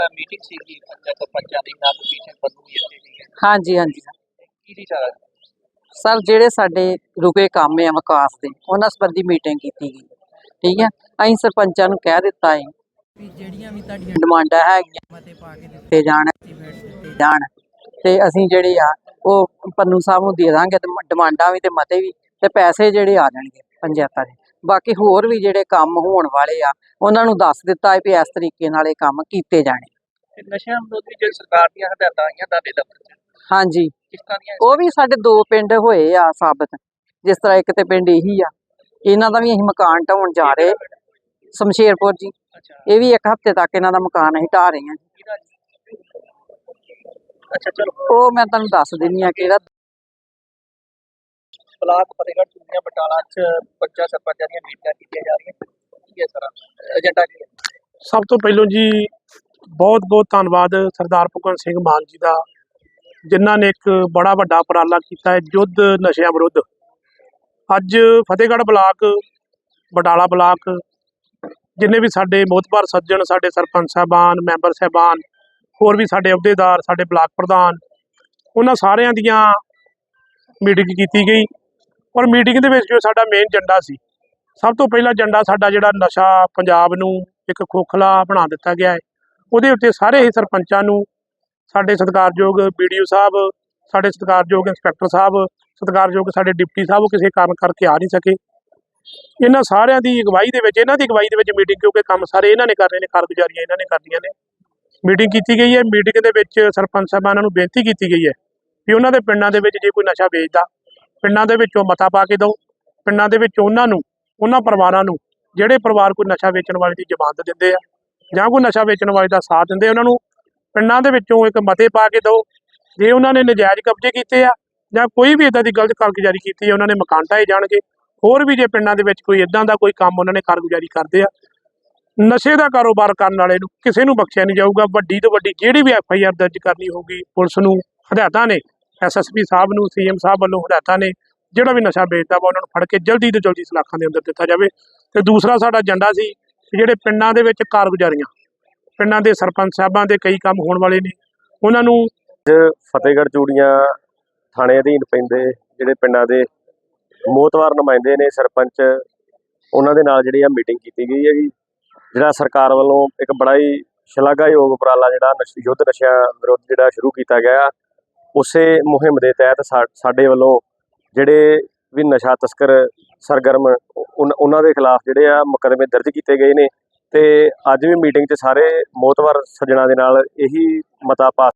Meeting ਸੀਗੀ ਸਰਪੰਚਾਂ ਦੀ ਇੱਥੇ ਹੈ? ਹਾਂਜੀ ਹਾਂਜੀ। ਕੀ ਵਿਚਾਰ ਹੈ ਸਰ ਜਿਹੜੇ ਸਾਡੇ ਰੁਕੇ ਕੰਮ ਆ ਵਿਕਾਸ ਦੇ ਉਹਨਾਂ ਸੰਬੰਧੀ ਮੀਟਿੰਗ ਕੀਤੀ ਗਈ। ਠੀਕ ਹੈ? ਅਸੀਂ ਸਰਪੰਚਾਂ ਨੂੰ ਕਹਿ ਦਿੱਤਾ ਹੈ ਵੀ ਜਿਹੜੀਆਂ ਵੀ ਤੁਹਾਡੀਆਂ ਡਿਮਾਂਡਾਂ ਹੈਗੀਆਂ ਮਤੇ ਪਾ ਕੇ ਦਿੱਤੇ ਜਾਣ ਦਿੱਤੇ ਜਾਣ। ਤੇ ਅਸੀਂ ਜਿਹੜੇ ਆ ਉਹ ਪੰਨੂ ਸਾਹਿਬ ਨੂੰ ਦੇ ਦਾਂਗੇ ਤੇ ਡਿਮਾਂਡਾਂ ਵੀ ਤੇ ਮਤੇ ਵੀ ਤੇ ਪੈਸੇ ਜਿਹੜੇ ਆ ਜਾਣਗੇ ਪੰਚਾਇਤਾਂ ਦੇ। ਬਾਕੀ ਹੋਰ ਵੀ ਜਿਹੜੇ ਕੰਮ ਹੋਣ ਵਾਲੇ ਆ ਉਹਨਾਂ ਨੂੰ ਦੱਸ ਦਿੱਤਾ ਹੈ ਵੀ ਇਸ ਤਰੀਕੇ ਨਾਲ ਇਹ ਕੰਮ ਕੀਤੇ ਜਾਣੇ। ਤੇ ਨਸ਼ਿਆਂ ਵਿਰੋਧੀ ਜਿਹੜੀ ਸਰਕਾਰ ਦੀਆਂ ਹਦਾਇਤਾਂ ਆਈਆਂ ਤੁਹਾਡੇ ਦਫ਼ਤਰ 'ਚ? ਹਾਂਜੀ। ਕਿਸ ਤਰ੍ਹਾਂ ਦੀਆਂ ਉਹ ਵੀ ਸਾਡੇ ਦੋ ਪਿੰਡ ਹੋਏ ਆ ਸਾਬਤ ਜਿਸ ਤਰ੍ਹਾਂ ਇੱਕ ਤੇ ਪਿੰਡ ਇਹੀ ਆ ਇਹਨਾਂ ਦਾ ਵੀ ਅਸੀਂ ਮਕਾਨ ਢਾਉਣ ਜਾ ਰਹੇ। ਸ਼ਮਸ਼ੇਰਪੁਰ ਜੀ। ਇਹ ਵੀ ਇੱਕ ਹਫ਼ਤੇ ਤੱਕ ਇਹਨਾਂ ਦਾ ਮਕਾਨ ਅਸੀਂ ਢਾ ਰਹੇ ਹਾਂ। ਅੱਛਾ ਚਲੋ। ਉਹ ਮੈਂ ਤੁਹਾਨੂੰ ਦੱਸ ਦਿੰਨੀ ਆ ਕਿਹੜਾ ਬਲਾਕ ਫਤਿਹਗੜ੍ਹ ਚੂੜੀਆਂ ਬਟਾਲਾ 'ਚ ਪੰਚਾਇਤ ਸਰਪੰਚਾਂ ਦੀਆਂ ਮੀਟਿੰਗਾਂ ਕੀਤੀਆਂ ਜਾ ਰਹੀਆਂ। ਕੀ ਹੈ ਸਰ? ਏਜੰਡਾ ਕੀ ਹੈ? ਸਭ ਤੋਂ ਪਹਿਲਾਂ ਜੀ ਬਹੁਤ ਬਹੁਤ ਧੰਨਵਾਦ ਸਰਦਾਰ ਭਗਵੰਤ ਸਿੰਘ ਮਾਨ ਜੀ ਦਾ, ਜਿਨ੍ਹਾਂ ਨੇ ਇੱਕ ਬੜਾ ਵੱਡਾ ਉਪਰਾਲਾ ਕੀਤਾ ਹੈ ਯੁੱਧ ਨਸ਼ਿਆਂ ਵਿਰੁੱਧ। ਅੱਜ ਫਤਿਹਗੜ੍ਹ ਬਲਾਕ, ਬਟਾਲਾ ਬਲਾਕ, ਜਿੰਨੇ ਵੀ ਸਾਡੇ ਮੋਤਬਰ ਸੱਜਣ, ਸਾਡੇ ਸਰਪੰਚ ਸਾਹਿਬਾਨ, ਮੈਂਬਰ ਸਾਹਿਬਾਨ, ਹੋਰ ਵੀ ਸਾਡੇ ਅਹੁਦੇਦਾਰ, ਸਾਡੇ ਬਲਾਕ ਪ੍ਰਧਾਨ, ਉਹਨਾਂ ਸਾਰਿਆਂ ਦੀਆਂ ਮੀਟਿੰਗ ਕੀਤੀ ਗਈ। ਔਰ ਮੀਟਿੰਗ ਦੇ ਵਿੱਚ ਜੋ ਸਾਡਾ ਮੇਨ ਏਜੰਡਾ ਸੀ, ਸਭ ਤੋਂ ਪਹਿਲਾ ਏਜੰਡਾ ਸਾਡਾ ਜਿਹੜਾ ਨਸ਼ਾ ਪੰਜਾਬ ਨੂੰ ਇੱਕ ਖੋਖਲਾ ਬਣਾ ਦਿੱਤਾ ਗਿਆ ਹੈ। ਉਹਦੇ ਉੱਤੇ ਸਾਰੇ ਹੀ ਸਰਪੰਚਾਂ ਨੂੰ ਸਾਡੇ ਸਤਿਕਾਰਯੋਗ ਵੀਡੀਓ ਸਾਹਿਬ, ਸਾਡੇ ਸਤਿਕਾਰਯੋਗ ਇੰਸਪੈਕਟਰ ਸਾਹਿਬ, ਸਤਿਕਾਰਯੋਗ ਸਾਡੇ ਡਿਪਟੀ ਸਾਹਿਬ, ਉਹ ਕਿਸੇ ਕਾਰਨ ਕਰਕੇ ਆ ਨਹੀਂ ਸਕੇ। ਇਹਨਾਂ ਸਾਰਿਆਂ ਦੀ ਅਗਵਾਈ ਦੇ ਵਿੱਚ, ਇਹਨਾਂ ਦੀ ਅਗਵਾਈ ਦੇ ਵਿੱਚ ਮੀਟਿੰਗ ਕਿਉਂਕਿ ਕੰਮ ਸਾਰੇ ਇਹਨਾਂ ਨੇ ਕਰਨੇ ਨੇ, ਕਾਰਗੁਜ਼ਾਰੀਆਂ ਇਹਨਾਂ ਨੇ ਕਰਨੀਆਂ ਨੇ। ਮੀਟਿੰਗ ਕੀਤੀ ਗਈ ਹੈ ਮੀਟਿੰਗ ਦੇ ਵਿੱਚ ਸਰਪੰਚ ਸਾਹਿਬਾਨਾਂ ਨੂੰ ਬੇਨਤੀ ਕੀਤੀ ਗਈ ਹੈ ਵੀ ਉਹਨਾਂ ਦੇ ਪਿੰਡਾਂ ਦੇ ਵਿੱਚ ਜੇ ਕੋਈ ਨਸ਼ਾ ਵੇਚਦਾ ਪਿੰਡਾਂ ਦੇ ਵਿੱਚੋਂ ਮਤਾ ਪਾ ਕੇ ਦਿਓ ਪਿੰਡਾਂ ਦੇ ਵਿੱਚ ਉਹਨਾਂ ਨੂੰ, ਉਹਨਾਂ ਪਰਿਵਾਰਾਂ ਨੂੰ, ਜਿਹੜੇ ਪਰਿਵਾਰ ਕੋਈ ਨਸ਼ਾ ਵੇਚਣ ਵਾਲੇ ਦੀ ਜ਼ਮਾਨਤ ਦਿੰਦੇ ਆ, ਜਾਂ ਕੋਈ ਨਸ਼ਾ ਵੇਚਣ ਵਾਲੇ ਦਾ ਸਾਥ ਦਿੰਦੇ ਉਹਨਾਂ ਨੂੰ ਪਿੰਡਾਂ ਦੇ ਵਿੱਚੋਂ ਇੱਕ ਮਤੇ ਪਾ ਕੇ ਦਿਓ ਜੇ ਉਹਨਾਂ ਨੇ ਨਜਾਇਜ਼ ਕਬਜ਼ੇ ਕੀਤੇ ਆ, ਜਾਂ ਕੋਈ ਵੀ ਇਦਾਂ ਦੀ ਗਲਤ ਕਾਰਗੁਜ਼ਾਰੀ ਕੀਤੀ ਹੈ ਉਹਨਾਂ ਨੇ ਮਕਾਨ ਢਾਏ ਜਾਣਗੇ। ਹੋਰ ਵੀ ਜੇ ਪਿੰਡਾਂ ਦੇ ਵਿੱਚ ਕੋਈ ਇਦਾਂ ਦਾ ਕੋਈ ਕੰਮ ਉਹਨਾਂ ਨੇ ਕਾਰਗੁਜ਼ਾਰੀ ਕਰਦੇ ਆ, ਨਸ਼ੇ ਦਾ ਕਾਰੋਬਾਰ ਕਰਨ ਵਾਲੇ ਨੂੰ ਕਿਸੇ ਨੂੰ ਬਖਸ਼ਿਆ ਨਹੀਂ ਜਾਊਗਾ। ਵੱਡੀ ਤੋਂ ਵੱਡੀ ਜਿਹੜੀ ਵੀ ਐਫ ਆਈ ਆਰ ਦਰਜ ਕਰਨੀ ਹੋਊਗੀ ਪੁਲਿਸ ਨੂੰ, ਹਦਾਇਤਾਂ ਨੇ ਐਸਐਸਪੀ ਸਾਹਿਬ ਨੂੰ, ਸੀਐਮ ਸਾਹਿਬ ਵੱਲੋਂ ਹਦਾਇਤਾਂ ਨੇ, ਜਿਹੜਾ ਵੀ ਨਸ਼ਾ ਵੇਚਦਾ ਵਾ ਉਹਨਾਂ ਨੂੰ ਫੜ ਕੇ ਜਲਦੀ ਤੋਂ ਜਲਦੀ ਸਲਾਖਾਂ ਦੇ ਅੰਦਰ ਦਿੱਤਾ ਜਾਵੇ। ਤੇ ਦੂਸਰਾ ਸਾਡਾ ਏਜੰਡਾ ਸੀ ਕਿ ਜਿਹੜੇ ਪਿੰਡਾਂ ਦੇ ਵਿੱਚ ਕਾਰਗੁਜ਼ਾਰੀਆਂ, ਪਿੰਡਾਂ ਦੇ ਸਰਪੰਚ ਸਾਹਿਬਾਂ ਦੇ ਕਈ ਕੰਮ ਹੋਣ ਵਾਲੇ ਨੇ, ਉਹਨਾਂ ਨੂੰ ਫਤਿਹਗੜ੍ਹ ਚੂੜੀਆਂ ਥਾਣੇ ਅਧੀਨ ਪੈਂਦੇ ਜਿਹੜੇ ਪਿੰਡਾਂ ਦੇ ਮੋਤਵਾਰ ਨੁਮਾਇੰਦੇ ਨੇ, ਸਰਪੰਚ, ਉਹਨਾਂ ਦੇ ਨਾਲ ਜਿਹੜੀ ਆ ਮੀਟਿੰਗ ਕੀਤੀ ਗਈ ਹੈਗੀ। ਜਿਹੜਾ ਸਰਕਾਰ ਵੱਲੋਂ ਇੱਕ ਬੜਾ ਹੀ ਸ਼ਲਾਘਾਯੋਗ ਉਪਰਾਲਾ ਜਿਹੜਾ ਯੁੱਧ ਨਸ਼ਿਆਂ ਵਿਰੁੱਧ ਜਿਹੜਾ ਸ਼ੁਰੂ ਕੀਤਾ ਗਿਆ ਉਸੇ ਮੁਹਿੰਮ ਦੇ ਤਹਿਤ ਸਾ- ਸਾਡੇ ਵੱਲੋਂ ਜਿਹੜੇ ਵੀ ਨਸ਼ਾ ਤਸਕਰ ਸਰਗਰਮ ਉਨ- ਉਹਨਾਂ ਦੇ ਖਿਲਾਫ ਜਿਹੜੇ ਆ ਮੁਕੱਦਮੇ ਦਰਜ ਕੀਤੇ ਗਏ ਨੇ ਤੇ ਅੱਜ ਵੀ ਮੀਟਿੰਗ 'ਚ ਸਾਰੇ ਮੋਤਵਰ ਸੱਜਣਾ ਦੇ ਨਾਲ ਇਹੀ ਮਤਾ ਪਾਸ